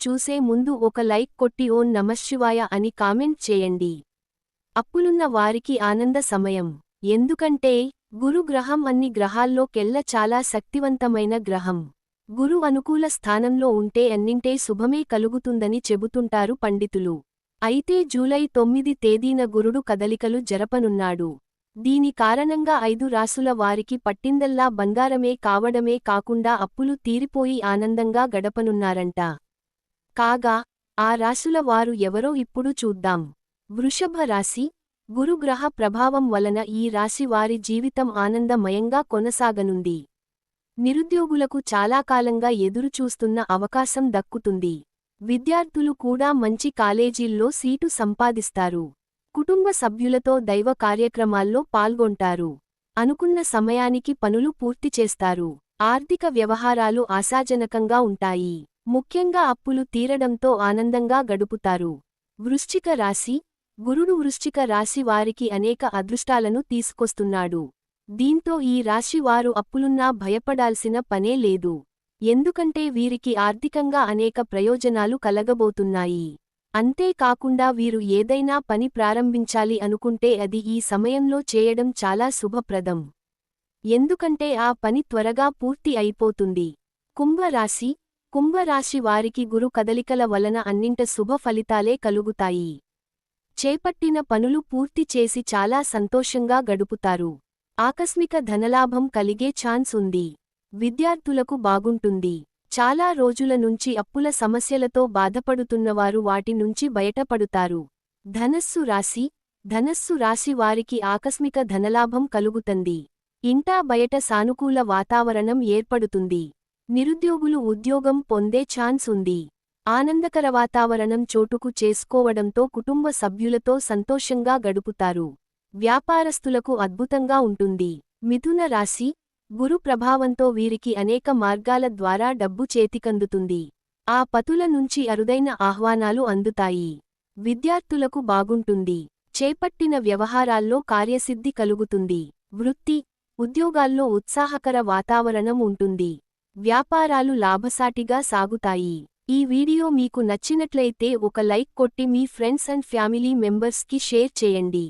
చూసే ముందు ఒక లైక్ కొట్టి ఓం నమశివాయ అని కామెంట్ చేయండి. అప్పులున్న వారికి ఆనంద సమయం. ఎందుకంటే గురు గ్రహం అన్ని గ్రహాల్లో కెల్ల చాలా శక్తివంతమైన గ్రహం. గురు అనుకూల స్థానంలో ఉంటే అన్నింటే శుభమే కలుగుతుందని చెబుతుంటారు పండితులు. అయితే జూలై తొమ్మిది తేదీన గురుడు కదలికలు జరపనున్నాడు. దీని కారణంగా ఐదు రాసుల వారికి పట్టిందల్లా బంగారమే కావడమే కాకుండా అప్పులు తీరిపోయి ఆనందంగా గడపనున్నారంట. కాగా ఆ రాశుల వారు ఎవరో ఇప్పుడు చూద్దాం. వృషభ రాశి గురుగ్రహ ప్రభావం వలన ఈ రాశి వారి జీవితం ఆనందమయంగా కొనసాగనుంది. నిరుద్యోగులకు చాలా కాలంగా ఎదురుచూస్తున్న అవకాశం దక్కుతుంది. విద్యార్థులు కూడా మంచి కాలేజీల్లో సీటు సంపాదిస్తారు. కుటుంబ సభ్యులతో దైవ కార్యక్రమాల్లో పాల్గొంటారు. అనుకున్న సమయానికి పనులు పూర్తి చేస్తారు. ఆర్థిక వ్యవహారాలు ఆశాజనకంగా ఉంటాయి. ముఖ్యంగా అప్పులు తీరడంతో ఆనందంగా గడుపుతారు. వృశ్చిక రాశి గురుడు వృశ్చిక రాశి వారికి అనేక అదృష్టాలను తీసుకొస్తున్నాడు. దీంతో ఈ రాశి వారు అప్పులున్నా భయపడాల్సిన పనే లేదు. ఎందుకంటే వీరికి ఆర్థికంగా అనేక ప్రయోజనాలు కలగబోతున్నాయి. అంతేకాకుండా వీరు ఏదైనా పని ప్రారంభించాలి అనుకుంటే అది ఈ సమయంలో చేయడం చాలా శుభప్రదం. ఎందుకంటే ఆ పని త్వరగా పూర్తి అయిపోతుంది. కుంభరాశి కుంభరాశి వారికి గురు కదలికల వలన అన్నింట శుభ ఫలితాలే కలుగుతాయి. చేపట్టిన పనులు పూర్తి చేసి చాలా సంతోషంగా గడుపుతారు. ఆకస్మిక ధనలాభం కలిగే ఛాన్స్ ఉంది. విద్యార్థులకు బాగుంటుంది. చాలా రోజుల నుంచి అప్పుల సమస్యలతో బాధపడుతున్నవారు వాటి నుంచి బయటపడుతారు. ధనస్సు రాశి ధనస్సు రాశి వారికి ఆకస్మిక ధనలాభం కలుగుతంది. ఇంటా బయట సానుకూల వాతావరణం ఏర్పడుతుంది. నిరుద్యోగులు ఉద్యోగం పొందే ఛాన్స్ ఉంది. ఆనందకర వాతావరణం చోటుకు చేసుకోవడంతో కుటుంబ సభ్యులతో సంతోషంగా గడుపుతారు. వ్యాపారస్తులకు అద్భుతంగా ఉంటుంది. మిథున రాశి గురు ప్రభావంతో వీరికి అనేక మార్గాల ద్వారా డబ్బు చేతికందుతుంది. ఆ పతుల నుంచి అరుదైన ఆహ్వానాలు అందుతాయి. విద్యార్థులకు బాగుంటుంది. చేపట్టిన వ్యవహారాల్లో కార్యసిద్ధి కలుగుతుంది. వృత్తి ఉద్యోగాల్లో ఉత్సాహకర వాతావరణం ఉంటుంది. వ్యాపారాలు లాభసాటిగా సాగుతాయి. ఈ వీడియో మీకు నచ్చినట్లయితే ఒక లైక్ కొట్టి మీ ఫ్రెండ్స్ అండ్ ఫ్యామిలీ మెంబర్స్కి షేర్ చేయండి.